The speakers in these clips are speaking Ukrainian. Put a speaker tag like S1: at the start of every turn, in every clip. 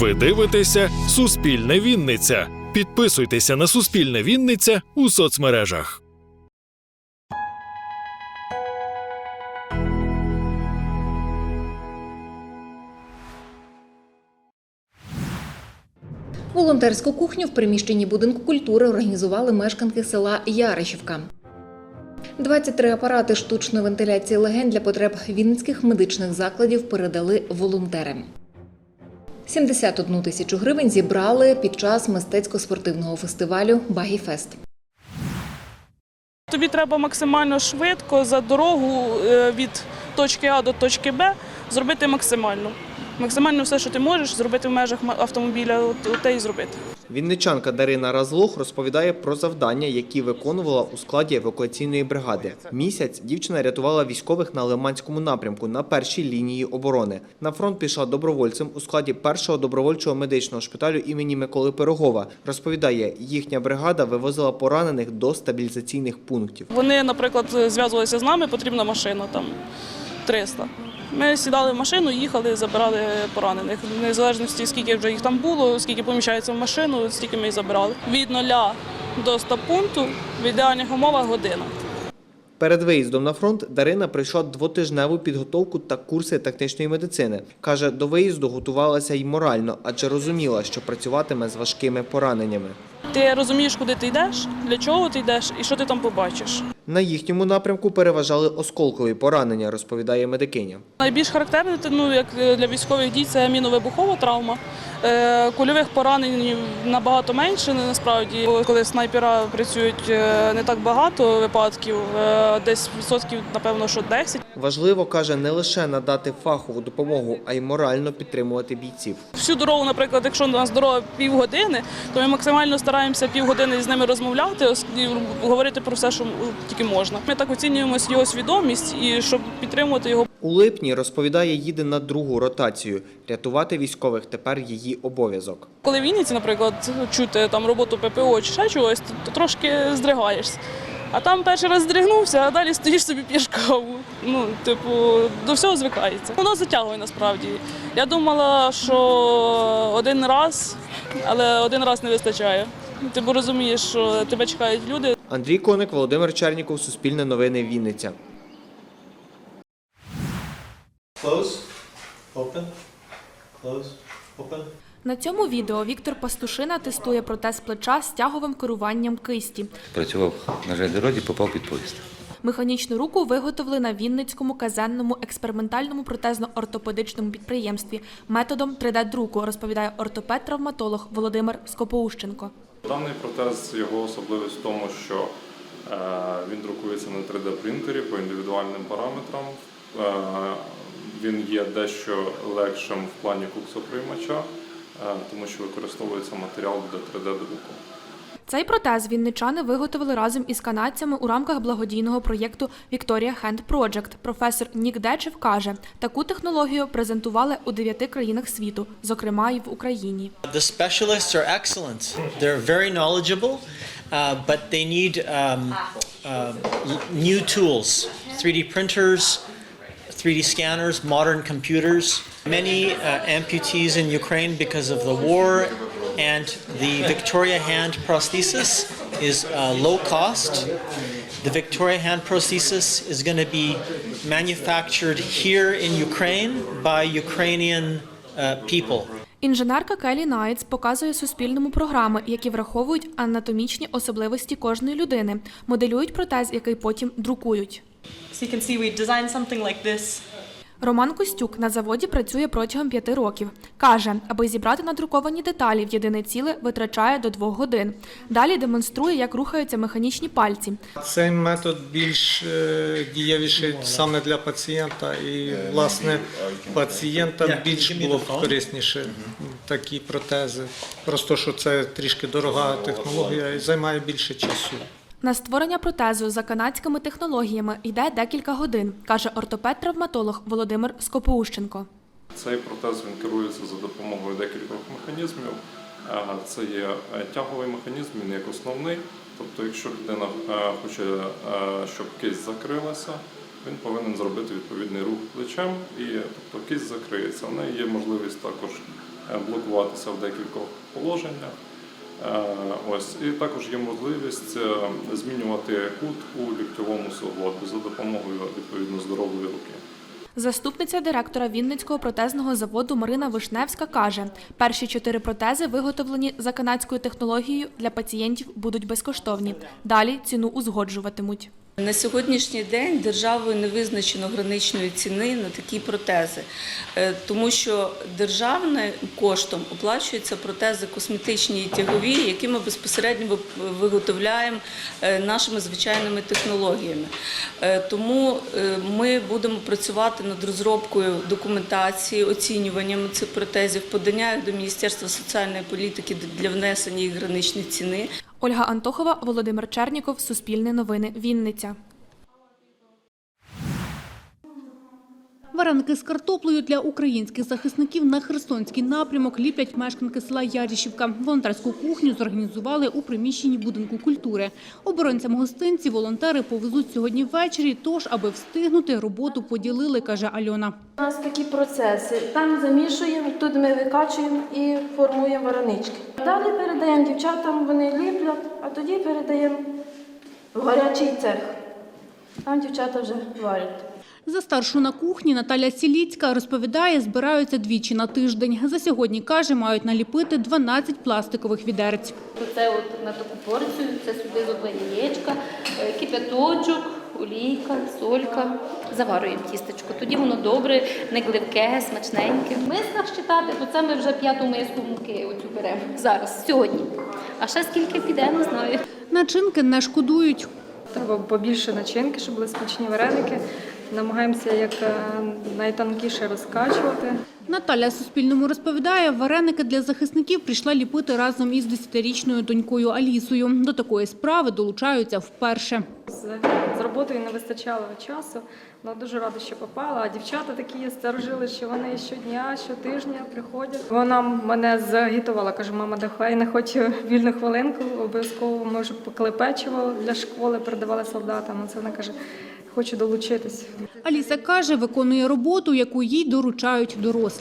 S1: Ви дивитеся Суспільне Вінниця. Підписуйтеся на Суспільне Вінниця у соцмережах.
S2: Волонтерську кухню в приміщенні будинку культури організували мешканки села Яришівка. 23 апарати штучної вентиляції легень для потреб вінницьких медичних закладів передали волонтери. 71 тисячу гривень зібрали під час мистецько-спортивного фестивалю Багіфест.
S3: Тобі треба максимально швидко за дорогу е, від точки А до точки Б зробити максимально. Максимально все, що ти можеш, зробити в межах автомобіля, те і зробити.
S4: Вінничанка Дарина Разлох розповідає про завдання, які виконувала у складі евакуаційної бригади. Місяць дівчина рятувала військових на Лиманському напрямку на першій лінії оборони. На фронт пішла добровольцем у складі першого добровольчого медичного шпиталю імені Миколи Пирогова. Розповідає, їхня бригада вивозила поранених до стабілізаційних пунктів.
S3: Вони, наприклад, зв'язувалися з нами, потрібна машина там 300. Ми сідали в машину, їхали, забирали поранених. В незалежності, скільки вже їх там було, скільки поміщається в машину, стільки ми їх забирали. Від нуля до 100 пункту в ідеальних умовах година.
S4: Перед виїздом на фронт Дарина пройшла двотижневу підготовку та курси тактичної медицини. Каже, до виїзду готувалася й морально, адже розуміла, що працюватиме з важкими пораненнями.
S3: Ти розумієш, куди ти йдеш, для чого ти йдеш і що ти там побачиш.
S4: На їхньому напрямку переважали осколкові поранення, розповідає медикиня.
S3: Найбільш характерне, ну, як для військових дій, це міновибухова травма. Е, Кульових поранень набагато менше, насправді. Коли снайпера працюють е, не так багато випадків, е, десь відсотків, напевно, що 10.
S4: Важливо, каже, не лише надати фахову допомогу, а й морально підтримувати бійців.
S3: Всю дорогу, наприклад, якщо у нас дорога півгодини, то ми максимально стараємося півгодини з ними розмовляти, говорити про все, що тільки можна. Ми так оцінюємо його свідомість і щоб підтримувати його
S4: У липні, розповідає, їде на другу ротацію. Рятувати військових тепер її обов'язок.
S3: Коли в Вінниці, наприклад, чути там роботу ППО чи ще чогось, то, то трошки здригаєшся. А там перший раз здригнувся, а далі стоїш собі п'єш каву. Ну, типу, до всього звикається. Воно затягує насправді. Я думала, що один раз, але один раз не вистачає. Ти бо розумієш, що тебе чекають люди,
S4: Андрій Коник, Володимир Черніков, Суспільне новини, Вінниця.
S5: Close, open, close, open.
S6: На цьому відео Віктор Пастушина тестує протез плеча з тяговим керуванням кисті.
S7: Працював на железнодорозі, попав під поїзд.
S6: Механічну руку виготовили на Вінницькому казенному експериментальному протезно-ортопедичному підприємстві методом 3D-друку, розповідає ортопед-травматолог Володимир Скопоущенко.
S8: Даний протез його особливість в тому, що е, він друкується на 3D-принтері по індивідуальним параметрам. Е, Він є дещо легшим в плані куксоприймача, е, тому що використовується матеріал для 3D-друку.
S6: Цей протез вінничани виготовили разом із канадцями у рамках благодійного проєкту Victoria Hand Project. Професор Нік Дечев каже, таку технологію презентували у дев'яти країнах світу, зокрема і в Україні.
S9: The specialists are excellent. They're very knowledgeable, uh, but they need um, um, l- new tools 3D printers, 3D scanners, modern computers. Many uh, amputees in Ukraine because of the war, and the Victoria hand prosthesis is uh, low cost. The Victoria hand prosthesis is going to be manufactured here in Ukraine by Ukrainian uh, people.
S6: Інженерка Келі Найтс показує Суспільному програми, які враховують анатомічні особливості кожної людини, моделюють протез, який потім друкують.
S10: So you can see we designed something like this.
S6: Роман Костюк на заводі працює протягом п'яти років. Каже, аби зібрати надруковані деталі в єдине ціле, витрачає до двох годин. Далі демонструє, як рухаються механічні пальці.
S11: Цей метод більш е, дієвіший саме для пацієнта, і власне пацієнта більш було б корисніше такі протези. Просто що це трішки дорога технологія і займає більше часу.
S6: На створення протезу за канадськими технологіями йде декілька годин, каже ортопед-травматолог Володимир Скопоущенко.
S8: Цей протез він керується за допомогою декількох механізмів. Е, Це є е, тяговий механізм, він як основний. Тобто, якщо людина е, хоче, щоб кисть закрилася, він повинен зробити відповідний рух плечем, і тобто кисть закриється. В неї є можливість також блокуватися в декількох положеннях. Е, Ось і також є можливість е, змінювати кут у ліктьовому суглобі за допомогою відповідно здорової руки.
S6: Заступниця директора Вінницького протезного заводу Марина Вишневська каже, перші чотири протези, виготовлені за канадською технологією, для пацієнтів будуть безкоштовні. Далі ціну узгоджуватимуть.
S12: На сьогоднішній день державою не визначено граничної ціни на такі протези, Е, тому що державним коштом оплачуються протези косметичні і тягові, які ми безпосередньо виготовляємо е, нашими звичайними технологіями. Е, Тому ми будемо працювати над розробкою документації, оцінюванням цих протезів, подання їх до Міністерства соціальної політики для внесення їх граничної ціни.
S6: Ольга Антохова, Володимир Черніков, Суспільне новини, Вінниця.
S13: Вареники з картоплею для українських захисників на Херсонський напрямок ліплять мешканки села Ярішівка. Волонтерську кухню зорганізували у приміщенні будинку культури. Оборонцям гостинці волонтери повезуть сьогодні ввечері, тож, аби встигнути, роботу поділили, каже Альона.
S14: У нас такі процеси. Там замішуємо, тут ми викачуємо і формуємо варенички. Далі передаємо дівчатам, вони ліплять, а тоді передаємо в гарячий цех. Там дівчата вже варять.
S13: За старшу на кухні Наталя Сіліцька розповідає, збираються двічі на тиждень. За сьогодні, каже, мають наліпити 12 пластикових відерець.
S14: Це от на таку порцію, це сюди яєчка, е, кипяточок, олійка, солька. Заварюємо тістечко. Тоді воно добре, не гливке, смачненьке. В мисках читати, то це ми вже п'яту миску муки оцю беремо зараз, сьогодні. А ще скільки піде, не знаю.
S13: Начинки не шкодують.
S14: Треба побільше начинки, щоб були смачні вареники. Намагаємося як найтанкіше розкачувати.
S13: Наталя Суспільному розповідає, вареники для захисників прийшла ліпити разом із 10-річною донькою Алісою. До такої справи долучаються вперше.
S14: З, роботою не вистачало часу, але дуже рада, що попала. А дівчата такі є старожили, що вони щодня, щотижня приходять. Вона мене загітувала, каже, мама, давай не хочу вільну хвилинку, обов'язково може пекли печиво для школи, передавали солдатам. Це вона каже, хочу долучитись.
S13: Аліса каже, виконує роботу, яку їй доручають дорослі.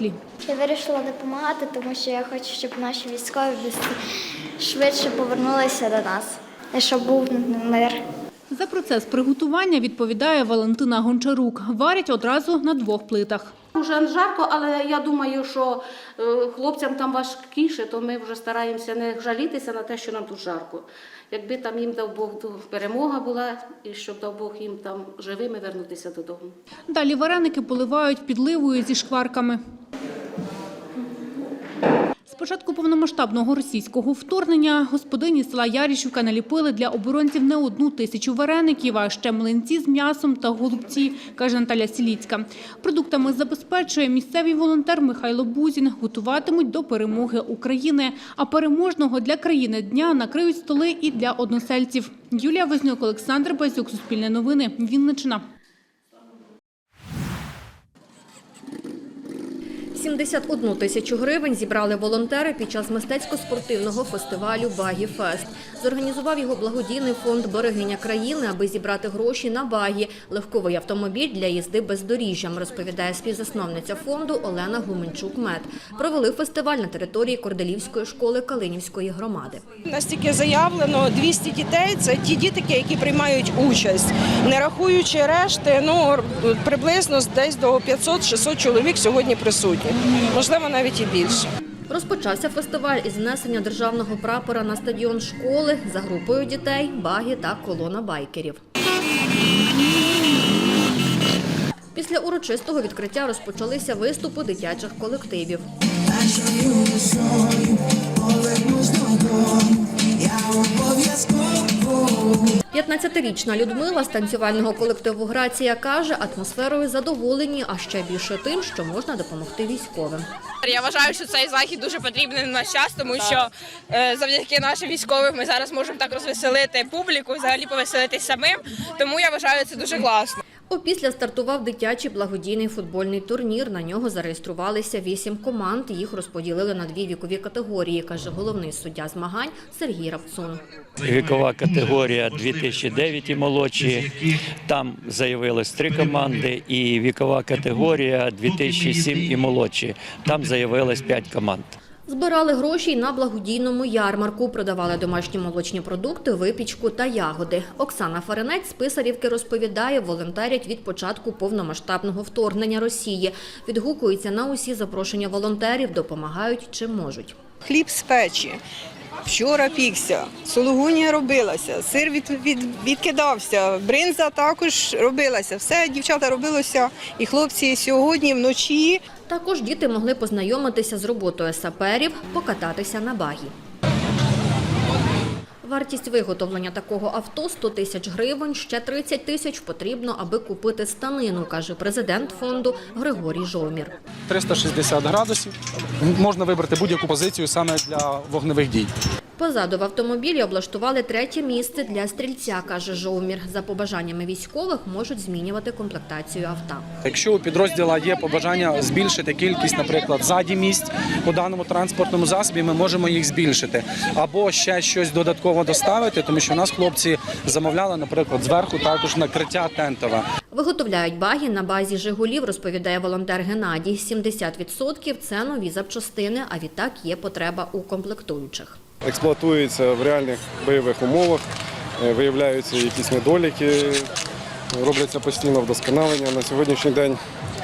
S15: Я вирішила допомагати, тому що я хочу, щоб наші військові швидше повернулися до нас, і щоб був мир.
S13: За процес приготування відповідає Валентина Гончарук. Варять одразу на двох плитах.
S14: Уже жарко, але я думаю, що е, хлопцям там важкіше, то ми вже стараємося не жалітися на те, що нам тут жарко. Якби там їм дав Бог перемога була, і щоб дав Бог їм там живими вернутися додому.
S13: Далі вареники поливають підливою зі шкварками. З початку повномасштабного російського вторгнення господині села Ярішівка наліпили для оборонців не одну тисячу вареників, а ще млинці з м'ясом та голубці, каже Наталя Сіліцька. Продуктами забезпечує місцевий волонтер Михайло Бузін. Готуватимуть до перемоги України. А переможного для країни дня накриють столи і для односельців. Юлія Вознюк, Олександр Базюк, Суспільне новини, Вінниччина.
S16: 71 тисячу гривень зібрали волонтери під час мистецько-спортивного фестивалю Багі Фест. Зорганізував його благодійний фонд Берегиня країни, аби зібрати гроші на багі легковий автомобіль для їзди бездоріжжям, розповідає співзасновниця фонду Олена Гуменчук. Мед провели фестиваль на території Корделівської школи Калинівської громади.
S17: Настільки заявлено 200 дітей. Це ті діти, які приймають участь, не рахуючи решти. Ну приблизно десь до 500-600 чоловік сьогодні присутні. Можливо, навіть і більше.
S16: Розпочався фестиваль із внесення державного прапора на стадіон школи за групою дітей, багі та колона байкерів. Після урочистого відкриття розпочалися виступи дитячих колективів. 15-річна Людмила з танцювального колективу Грація каже, атмосферою задоволені, а ще більше тим, що можна допомогти військовим.
S18: Я вважаю, що цей захід дуже потрібний на наш час, тому що е, завдяки нашим військовим ми зараз можемо так розвеселити публіку, взагалі повеселитись самим. Тому я вважаю це дуже класно.
S16: Опісля стартував дитячий благодійний футбольний турнір. На нього зареєструвалися вісім команд. Їх розподілили на дві вікові категорії, каже головний суддя змагань Сергій Равцун.
S19: Вікова категорія 2009 і молодші. Там заявилось три команди, і вікова категорія 2007 і молодші. Там заявилось п'ять команд.
S16: Збирали гроші на благодійному ярмарку, продавали домашні молочні продукти, випічку та ягоди. Оксана Фаренець з Писарівки розповідає, волонтерять від початку повномасштабного вторгнення Росії. Відгукуються на усі запрошення волонтерів, допомагають чим можуть.
S17: Хліб з печі. Вчора пікся, сулугунія робилася, сир від, від, відкидався, бринза також робилася. Все дівчата робилося, і хлопці сьогодні вночі
S16: Також діти могли познайомитися з роботою саперів, покататися на багі. Вартість виготовлення такого авто 100 тисяч гривень, ще 30 тисяч потрібно, аби купити станину, каже президент фонду Григорій Жовмір.
S20: 360 градусів. Можна вибрати будь-яку позицію саме для вогневих дій.
S16: Позаду в автомобілі облаштували третє місце для стрільця, каже Жовмір. За побажаннями військових можуть змінювати комплектацію авто.
S20: Якщо у підрозділа є побажання збільшити кількість, наприклад, ззаді місць по даному транспортному засобі, ми можемо їх збільшити. Або ще щось додатково доставити, тому що у нас хлопці замовляли, наприклад, зверху також накриття тентове.
S16: Виготовляють баги на базі Жигулів, розповідає волонтер Геннадій. 70% – це нові запчастини, а відтак є потреба у комплектуючих.
S21: Експлуатується в реальних бойових умовах, е, виявляються якісь недоліки, робляться постійно вдосконалення. На сьогоднішній день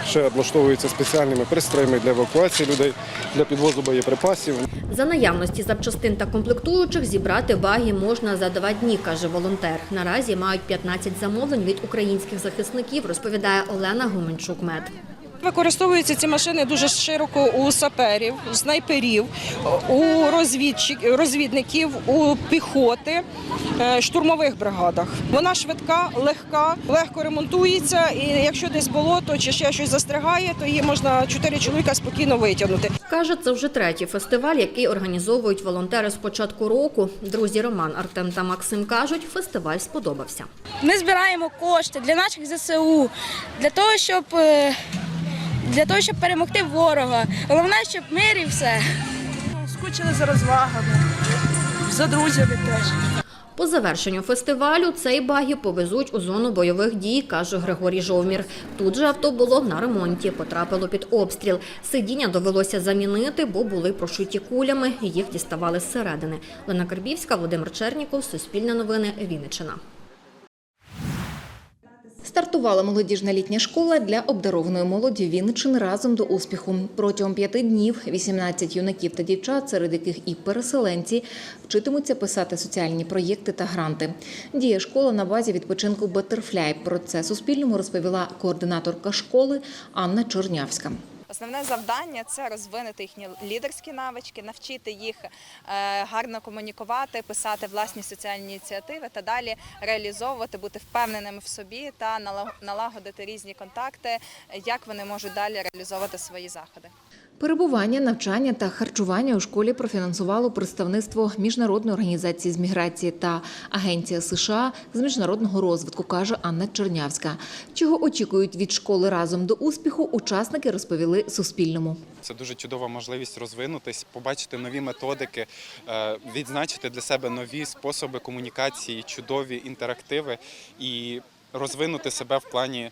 S21: ще облаштовуються спеціальними пристроями для евакуації людей, для підвозу боєприпасів.
S16: За наявності запчастин та комплектуючих зібрати баги можна за два дні, каже волонтер. Наразі мають 15 замовлень від українських захисників, розповідає Олена Гуменчук-Мед.
S17: Використовуються ці машини дуже широко у саперів, у снайперів, у розвідників, у піхоти, е, штурмових бригадах. Вона швидка, легка, легко ремонтується. І якщо десь болото чи ще щось застрягає, то її можна чотири чоловіка спокійно витягнути.
S16: Каже, це вже третій фестиваль, який організовують волонтери з початку року. Друзі Роман, Артем та Максим кажуть, фестиваль сподобався.
S22: Ми збираємо кошти для наших ЗСУ, для того, щоб, е, для того, щоб перемогти ворога. Головне, щоб мир і все.
S3: Скучили за розвагами, за друзями теж.
S16: По завершенню фестивалю цей багі повезуть у зону бойових дій, каже Григорій Жовмір. Тут же авто було на ремонті, потрапило під обстріл. Сидіння довелося замінити, бо були прошиті кулями. Їх діставали зсередини. Лена Карбівська, Володимир Черніков, Суспільне новини, Вінниччина.
S2: Стартувала молодіжна літня школа для обдарованої молоді Вінничин разом до успіху. Протягом п'яти днів 18 юнаків та дівчат, серед яких і переселенці, вчитимуться писати соціальні проєкти та гранти. Діє школа на базі відпочинку Батерфляй. Про це Суспільному розповіла координаторка школи Анна Чорнявська.
S23: Основне завдання це розвинути їхні лідерські навички, навчити їх е, гарно комунікувати, писати власні соціальні ініціативи та далі реалізовувати, бути впевненими в собі та налагодити різні контакти, як вони можуть далі реалізовувати свої заходи.
S2: Перебування, навчання та харчування у школі профінансувало представництво міжнародної організації з міграції та Агенція США з міжнародного розвитку, каже Анна Чернявська. Чого очікують від школи разом до успіху, учасники розповіли Суспільному.
S24: Це дуже чудова можливість розвинутись, побачити нові методики, е, відзначити для себе нові способи комунікації, чудові інтерактиви і розвинути себе в плані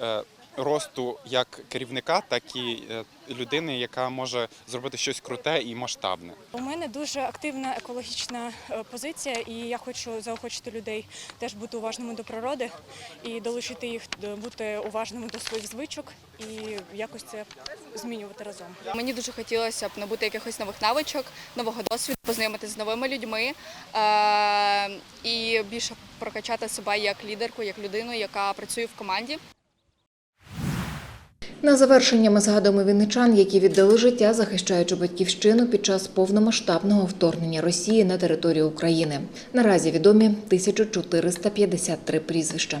S24: е, росту як керівника, так і е, людини, яка може зробити щось круте і масштабне.
S25: У мене дуже активна екологічна е, позиція, і я хочу заохочити людей теж бути уважними до природи і долучити їх до- бути уважними до своїх звичок і якось це змінювати разом.
S26: Мені дуже хотілося б набути якихось нових навичок, нового досвіду, познайомитися з новими людьми е- і більше прокачати себе як лідерку, як людину, яка працює в команді.
S2: На завершення ми згадуємо вінничан, які віддали життя, захищаючи батьківщину під час повномасштабного вторгнення Росії на територію України. Наразі відомі 1453 прізвища.